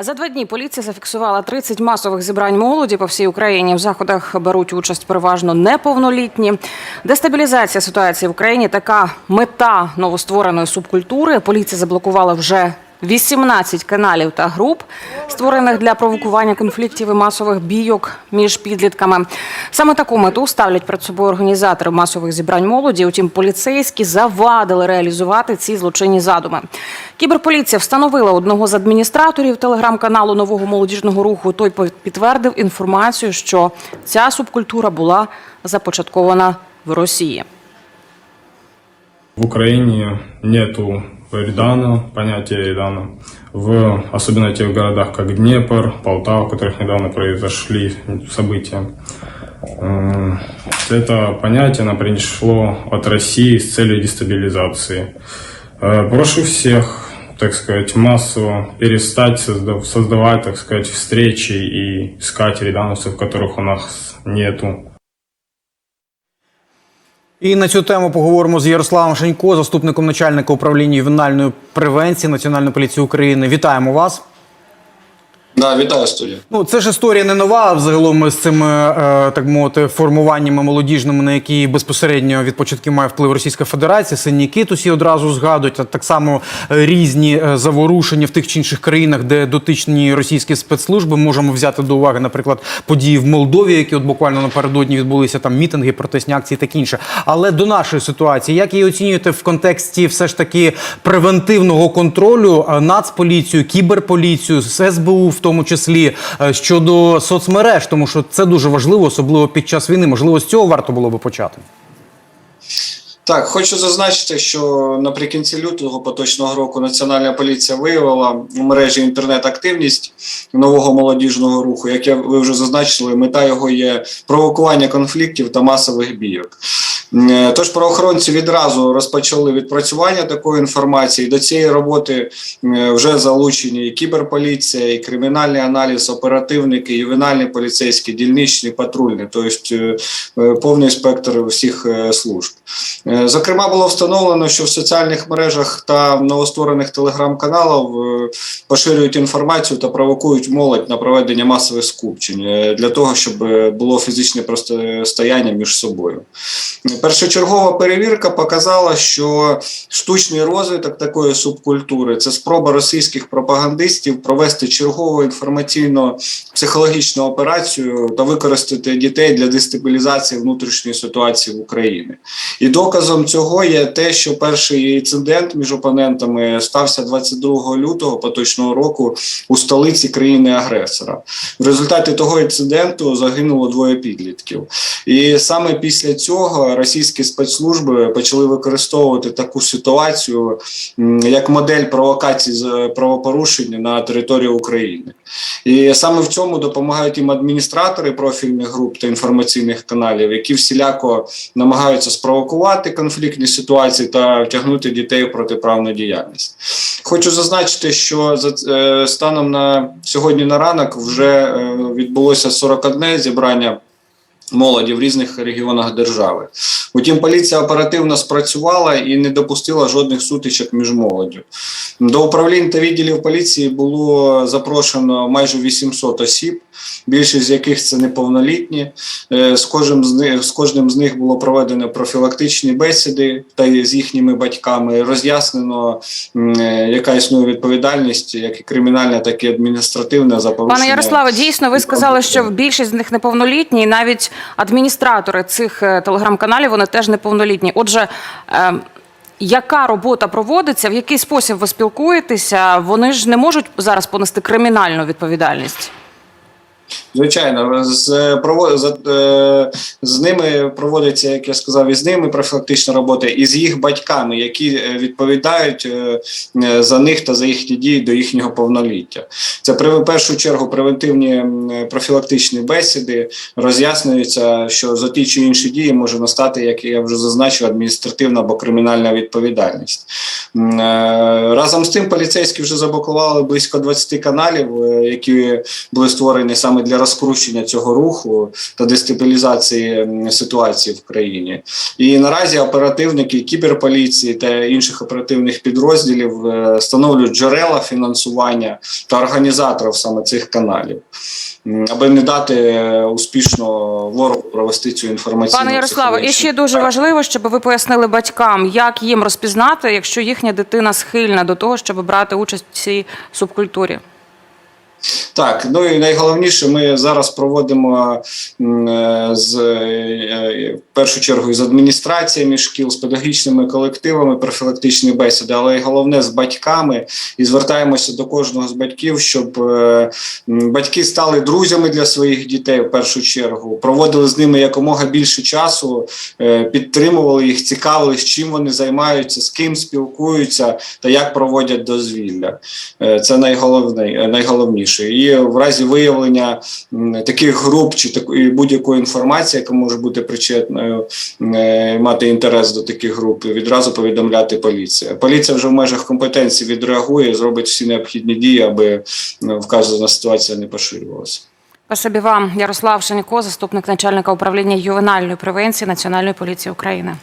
За два дні поліція зафіксувала 30 масових зібрань молоді по всій Україні. В заходах беруть участь переважно неповнолітні. Дестабілізація ситуації в Україні така мета новоствореної субкультури. Поліція заблокувала вже 18 каналів та груп, створених для провокування конфліктів і масових бійок між підлітками. Саме таку мету ставлять перед собою організатори масових зібрань молоді. Утім, поліцейські завадили реалізувати ці злочинні задуми. Кіберполіція встановила одного з адміністраторів телеграм-каналу нового молодіжного руху. Той підтвердив інформацію, що ця субкультура була започаткована в Росії. В Украине нету Ридана, понятия Ридана. В особенно тех городах, как Днепр, Полтава, в которых недавно произошли события. Э, Это понятие оно пришло от России с целью дестабилизации. Э, Прошу всех, так сказать, массово перестать созда- создавать, так сказать, встречи и искать ридановцев, которых у нас нету. І на цю тему поговоримо з Ярославом Шенько, заступником начальника управління ювенальної превенції Національної поліції України. Вітаємо вас. Да, вітаю студія. Ну, це ж історія не нова. Взагалом з цими е, так мовити формуваннями молодіжними, на які безпосередньо від початків має вплив Російська Федерація. Синій кит усі одразу згадують. А так само е, різні е, заворушення в тих чи інших країнах, де дотичні російські спецслужби. Можемо взяти до уваги, наприклад, події в Молдові, які от буквально напередодні відбулися там мітинги, протестні акції, таке інше. Але до нашої ситуації, як її оцінюєте в контексті все ж таки превентивного контролю е, нацполіцію, кіберполіцію, СБУ, в тому числі е, щодо соцмереж, тому що це дуже важливо, особливо під час війни. Можливо, з цього варто було би почати. Так, хочу зазначити, що наприкінці лютого поточного року Національна поліція виявила в мережі інтернет-активність нового молодіжного руху. Як я- ви вже зазначили, мета його є провокування конфліктів та масових бійок. Е, Тож правоохоронці відразу розпочали відпрацювання такої інформації. До цієї роботи е, вже залучені і кіберполіція, і кримінальний аналіз, оперативники, ювенальний поліцейський, дільничний, патрульний, тобто е, повний спектр всіх служб. Зокрема, було встановлено, що в соціальних мережах та новостворених телеграм-каналах поширюють інформацію та провокують молодь на проведення масових скупчень для того, щоб було фізичне протистояння між собою. Першочергова перевірка показала, що штучний розвиток такої субкультури це спроба російських пропагандистів провести чергову інформаційно-психологічну операцію та використати дітей для дестабілізації внутрішньої ситуації в Україні. І доказом цього є те, що перший інцидент між опонентами стався 22 лютого поточного року у столиці країни-агресора. В результаті того інциденту загинуло двоє підлітків. І саме після цього російські спецслужби почали використовувати таку ситуацію як модель провокації з правопорушення на території України. І саме в цьому допомагають їм адміністратори профільних груп та інформаційних каналів, які всіляко намагаються спровокувати конфліктні ситуації та втягнути дітей в протиправну діяльність. Хочу зазначити, що за е, станом на сьогодні на ранок вже е, відбулося 41 зібрання молоді в різних регіонах держави. Утім, поліція оперативно спрацювала і не допустила жодних сутичок між молоддю. До управлінь та відділів поліції було запрошено майже 800 осіб, більшість з яких це неповнолітні. Е, З кожним з них з кожним з них було проведено профілактичні бесіди та з їхніми батьками. Роз'яснено, е, яка існує відповідальність, як і кримінальна, так і адміністративна за порушення. Пане Ярославе, дійсно, ви сказали, що більшість з них неповнолітні, і навіть адміністратори цих е, телеграм-каналів вони теж неповнолітні. Отже, яка робота проводиться, в який спосіб ви спілкуєтеся? Вони ж не можуть зараз понести кримінальну відповідальність. Звичайно, з, за, е, з ними проводиться, як я сказав, і з ними профілактична робота, і з їх батьками, які е, відповідають е, за них та за їхні дії до їхнього повноліття. Це в першу чергу превентивні профілактичні бесіди, роз'яснюється, що за ті чи інші дії може настати, як я вже зазначив, адміністративна або кримінальна відповідальність. Разом з тим, поліцейські вже заблокували близько 20 каналів, які були створені саме саме для розкручення цього руху та дестабілізації ситуації в країні. І наразі оперативники кіберполіції та інших оперативних підрозділів е, встановлюють джерела фінансування та організаторів саме цих каналів, аби не дати е, успішно ворогу провести цю інформаційну Пане Ярославе, і ще дуже важливо, щоб ви пояснили батькам, як їм розпізнати, якщо їхня дитина схильна до того, щоб брати участь в цій субкультурі. Так, ну і найголовніше, ми зараз проводимо е, з е, в першу чергу з адміністраціями шкіл, з педагогічними колективами профілактичні бесіди, але й головне з батьками. І звертаємося до кожного з батьків, щоб е, батьки стали друзями для своїх дітей в першу чергу, проводили з ними якомога більше часу, е, підтримували їх, цікавились, чим вони займаються, з ким спілкуються та як проводять дозвілля. Е, Це найголовне, е, найголовніше. І в разі виявлення таких груп чи такої будь-якої інформації, яка може бути причетною, е, мати інтерес до таких груп, відразу повідомляти поліція. Поліція вже в межах компетенції відреагує, зробить всі необхідні дії, аби вказана ситуація не поширювалася. Спасибі вам, Ярослав Шанько, заступник начальника управління ювенальної превенції Національної поліції України.